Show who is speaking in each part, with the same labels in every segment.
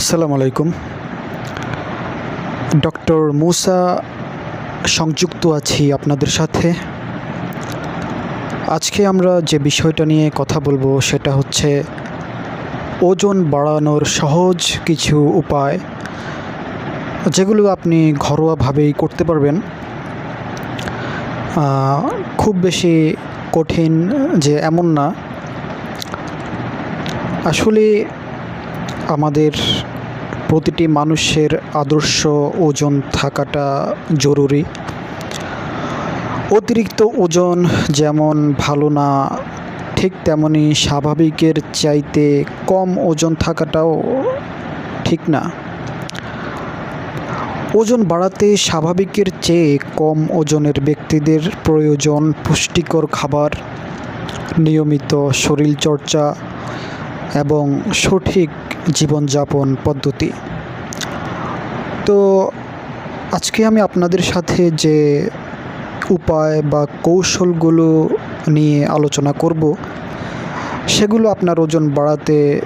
Speaker 1: আসসালামু আলাইকুম ডক্টর মুসা সংযুক্ত আছি আপনাদের সাথে। আজকে আমরা যে বিষয়টা নিয়ে কথা বলব সেটা হচ্ছে ওজন বাড়ানোর সহজ কিছু উপায়, যেগুলো আপনি ঘরোয়াভাবেই করতে পারবেন। খুব বেশি কঠিন যে এমন না। আসলে আমাদের প্রতিটি মানুষের আদর্শ ওজন থাকাটা জরুরি। অতিরিক্ত ওজন যেমন ভালো না, ঠিক তেমনি স্বাভাবিকের চাইতে কম ওজন থাকাটাও ঠিক না। ওজন বাড়াতে স্বাভাবিকের চেয়ে কম ওজনের ব্যক্তিদের প্রয়োজন পুষ্টিকর খাবার, নিয়মিত শরীরচর্চা এবং সঠিক জীবনযাপন পদ্ধতি। তো আজকে আমি আপনাদের সাথে যে উপায় বা কৌশলগুলো নিয়ে আলোচনা করব, সেগুলো আপনার ওজন বাড়াতে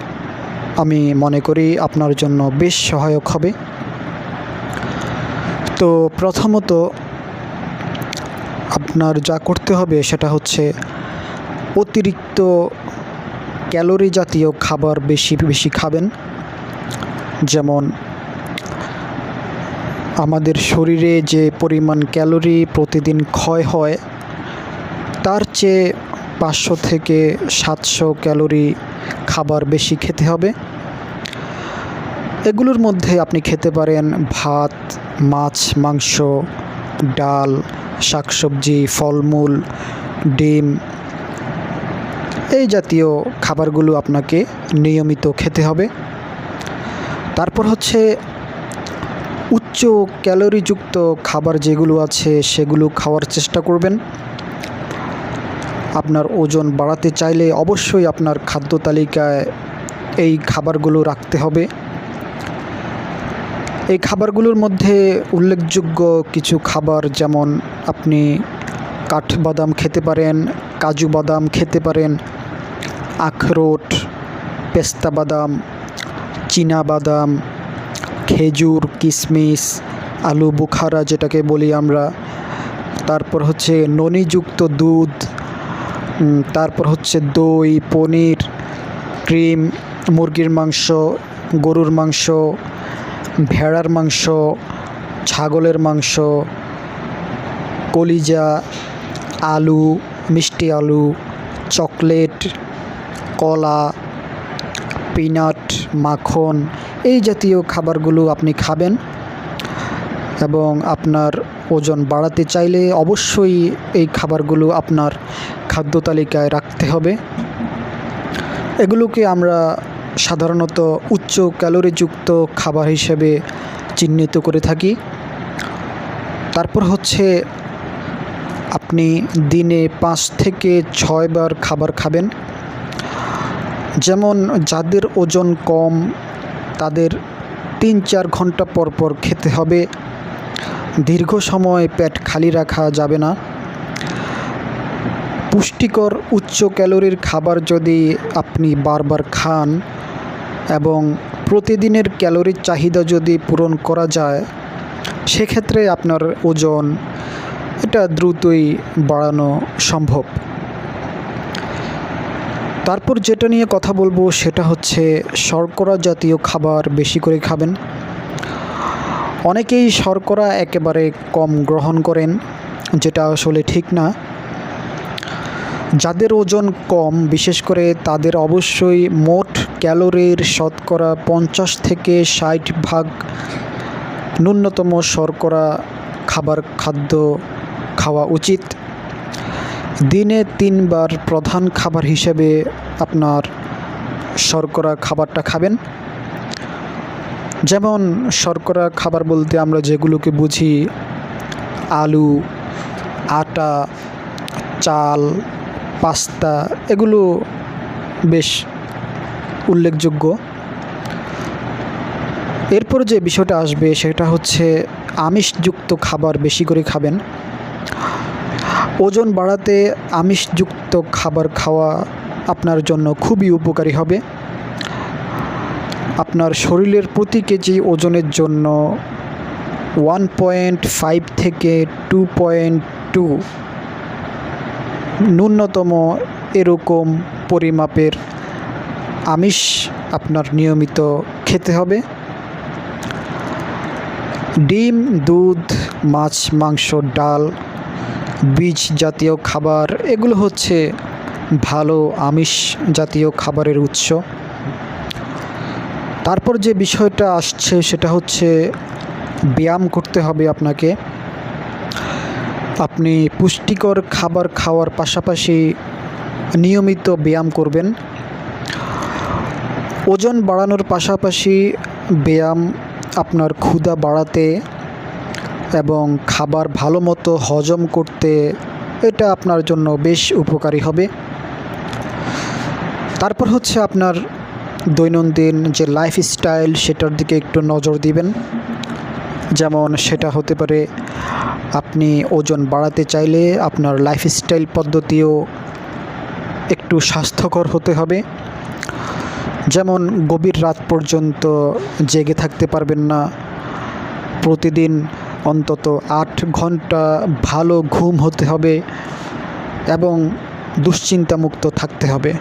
Speaker 1: আমি মনে করি আপনার জন্য বেশ সহায়ক হবে। তো প্রথমত আপনার যা করতে হবে সেটা হচ্ছে অতিরিক্ত ক্যালোরি জাতীয় খাবার বেশি বেশি খাবেন। যেমন, আমাদের শরীরে যে পরিমাণ ক্যালোরি প্রতিদিন ক্ষয় হয়, তার চেয়ে পাঁচশো থেকে সাতশো ক্যালোরি খাবার বেশি খেতে হবে। এগুলোর মধ্যে আপনি খেতে পারেন ভাত, মাছ, মাংস, ডাল, শাকসবজি, ফলমূল, ডিম এই জাতীয় খাবারগুলো আপনাকে নিয়মিত খেতে হবে। তারপর হচ্ছে উচ্চ ক্যালোরিযুক্ত খাবার যেগুলো আছে সেগুলো খাওয়ার চেষ্টা করবেন। আপনার ওজন বাড়াতে চাইলে অবশ্যই আপনার খাদ্য তালিকায় এই খাবারগুলো রাখতে হবে। এই খাবারগুলোর মধ্যে উল্লেখযোগ্য কিছু খাবার যেমন আপনি কাঠবাদাম খেতে পারেন, কাজু বাদাম খেতে পারেন আখরোট, পেস্তা বাদাম, চীনা বাদাম, খেজুর কিশমিশ আলু বুখারা যেটাকে বলি আমরা। তারপর হচ্ছে ননিযুক্ত দুধ তারপর হচ্ছে দই, পনির, ক্রিম, মুরগির মাংস, গরুর মাংস, ভেড়ার মাংস, ছাগলের মাংস, কলিজা, আলু, মিষ্টি আলু, চকলেট কলা, পিনাট, মাখন এই জাতীয় খাবারগুলো আপনি খাবেন এবং আপনার ওজন বাড়াতে চাইলে অবশ্যই এই খাবারগুলো আপনার খাদ্য তালিকায় রাখতে হবে। এগুলোকে আমরা সাধারণত উচ্চ ক্যালোরিযুক্ত খাবার হিসেবে চিহ্নিত করে থাকি। তারপর হচ্ছে আপনি দিনে পাঁচ থেকে ছয়বার খাবার খাবেন। যেমন যাদের ওজন কম, তাদের তিন চার ঘণ্টা পর পর খেতে হবে। দীর্ঘ সময় পেট খালি রাখা যাবে না। পুষ্টিকর উচ্চ ক্যালোরির খাবার যদি আপনি বারবার খান এবং প্রতিদিনের ক্যালোরির চাহিদা যদি পূরণ করা যায়, সেক্ষেত্রে আপনার ওজন এটা দ্রুতই বাড়ানো সম্ভব। তারপর যেটা নিয়ে কথা বলব সেটা হচ্ছে শর্করা জাতীয় খাবার বেশি করে খাবেন। অনেকেই শর্করা একেবারে কম গ্রহণ করেন, যেটা আসলে ঠিক না। যাদের ওজন কম, বিশেষ করে তাদের অবশ্যই মোট ক্যালোরির শতকরা পঞ্চাশ থেকে ষাট ভাগ ন্যূনতম শর্করা খাবার খাদ্য খাওয়া উচিত। দিনে তিনবার প্রধান খাবার হিসেবে আপনার শর্করা খাবারটা খাবেন। যেমন শর্করা খাবার বলতে আমরা যেগুলোকে বুঝি, আলু, আটা, চাল, পাস্তা, এগুলো বেশ উল্লেখযোগ্য। এরপর যে বিষয়টা আসবে সেটা হচ্ছে আমিষযুক্ত খাবার বেশি করে খাবেন। ওজন বাড়াতে আমিষযুক্ত খাবার খাওয়া আপনার জন্য খুবই উপকারী হবে। আপনার শরীরের প্রতি কেজি ওজনের জন্য ওয়ান পয়েন্ট ফাইভ থেকে টু পয়েন্ট টু ন্যূনতম এরকম পরিমাপের আমিষ আপনার নিয়মিত খেতে হবে। ডিম, দুধ, মাছ, মাংস, ডাল বীজ জাতীয় খাবার, এগুলো হচ্ছে ভালো আমিষ জাতীয় খাবারের উৎস। তারপর যে বিষয়টা আসছে, সেটা হচ্ছে ব্যায়াম করতে হবে আপনাকে। আপনি পুষ্টিকর খাবার খাওয়ার পাশাপাশি নিয়মিত ব্যায়াম করবেন। ওজন বাড়ানোর পাশাপাশি ব্যায়াম আপনার ক্ষুধা বাড়াতে এবং খাবার ভালো মতো হজম করতে এটা আপনার জন্য বেশ উপকারী হবে। তারপর হচ্ছে আপনার দৈনন্দিন যে লাইফস্টাইল সেটার দিকে একটু নজর দিবেন। যেমন সেটা হতে পারে আপনি ওজন বাড়াতে চাইলে আপনার লাইফস্টাইল পদ্ধতিও একটু স্বাস্থ্যকর হতে হবে। যেমন গভীর রাত পর্যন্ত জেগে থাকতে পারবেন না। প্রতিদিন অন্তত আট ঘণ্টা ভালো ঘুম হতে হবে এবং দুশ্চিন্তামুক্ত থাকতে হবে।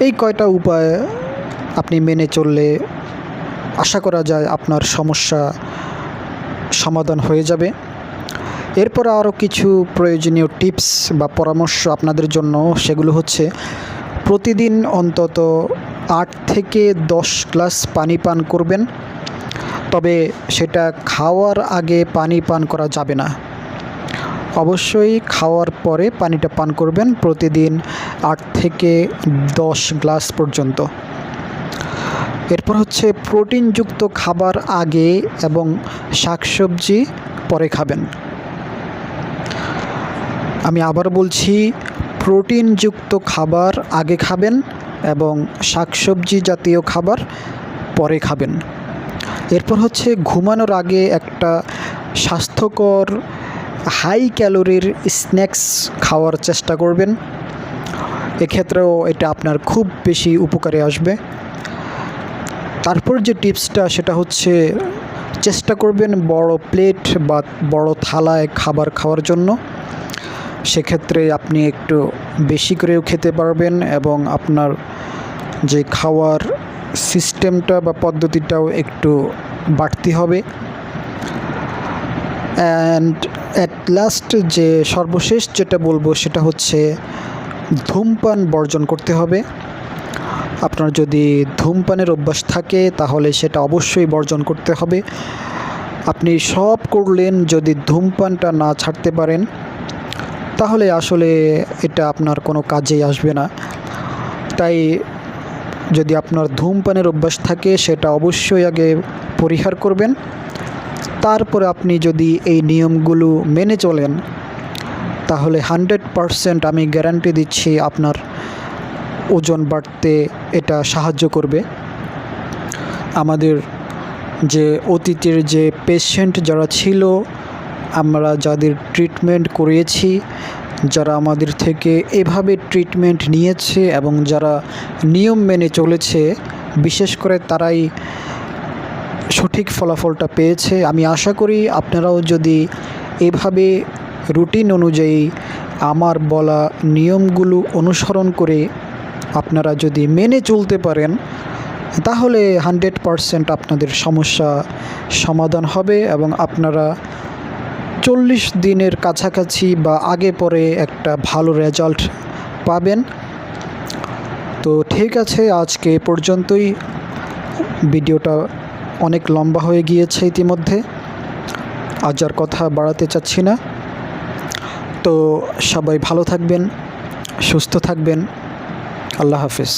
Speaker 1: এই কয়টা উপায় আপনি মেনে চললে আশা করা যায় আপনার সমস্যা সমাধান হয়ে যাবে। এরপর আরও কিছু প্রয়োজনীয় টিপস বা পরামর্শ আপনাদের জন্য, সেগুলো হচ্ছে প্রতিদিন অন্তত আট থেকে দশ গ্লাস পানি পান করবেন। তবে সেটা খাওয়ার আগে পানি পান করা যাবে না। অবশ্যই খাওয়ার পরে পানিটা পান করবেন প্রতিদিন আট থেকে দশ গ্লাস পর্যন্ত। এরপর হচ্ছে প্রোটিনযুক্ত খাবার আগে এবং শাকসবজি পরে খাবেন। আমি আবার বলছি, প্রোটিনযুক্ত খাবার আগে খাবেন এবং শাকসবজি জাতীয় খাবার পরে খাবেন। এরপর হচ্ছে ঘুমানোর আগে একটা স্বাস্থ্যকর হাই ক্যালোরির স্ন্যাক্স খাওয়ার চেষ্টা করবেন। এক্ষেত্রেও এটা আপনার খুব বেশি উপকারে আসবে। তারপর যে টিপসটা, সেটা হচ্ছে চেষ্টা করবেন বড় প্লেট বা বড় থালায় খাবার খাওয়ার জন্য। সেক্ষেত্রে আপনি একটু বেশি করেও খেতে পারবেন এবং আপনার যে খাওয়ার সিস্টেমটা বা পদ্ধতিটাও একটু বাড়তি হবে। অ্যান্ড অ্যাট লাস্ট যে সর্বশেষ যেটা বলব সেটা হচ্ছে ধূমপান বর্জন করতে হবে। আপনার যদি ধূমপানের অভ্যাস থাকে তাহলে সেটা অবশ্যই বর্জন করতে হবে। আপনি সব করলেন যদি ধূমপানটা না ছাড়তে পারেন, তাহলে আসলে এটা আপনার কোনো কাজেই আসবে না। তাই যদি আপনার ধূমপানের অভ্যাস থাকে, সেটা অবশ্যই আগে পরিহার করবেন। তারপরে আপনি যদি এই নিয়মগুলো মেনে চলেন, তাহলে হান্ড্রেড পারসেন্ট আমি গ্যারান্টি দিচ্ছি আপনার ওজন বাড়তে এটা সাহায্য করবে। আমাদের যে অতীতের যে পেশেন্ট যারা ছিল, আমরা যাদের ট্রিটমেন্ট করিয়েছি যারা আমাদের থেকে এভাবে ট্রিটমেন্ট নিয়েছে এবং যারা নিয়ম মেনে চলেছে, বিশেষ করে তারাই সঠিক ফলাফলটা পেয়েছে, আমি আশা করি আপনারাও যদি এভাবে রুটিন অনুযায়ী আমার বলা নিয়মগুলো অনুসরণ করে আপনারা যদি মেনে চলতে পারেন, তাহলে হান্ড্রেড পারসেন্ট আপনাদের সমস্যা সমাধান হবে এবং আপনারা চল্লিশ দিনের কাছাকাছি বা আগে পরে একটা ভালো রেজাল্ট পাবেন। তো ঠিক আছে, আজকে পর্যন্তই। ভিডিওটা অনেক লম্বা হয়ে গিয়েছে ইতিমধ্যে। আজ আর কথা বাড়াতে চাচ্ছি না। তো সবাই ভালো থাকবেন, সুস্থ থাকবেন। আল্লাহ হাফিজ।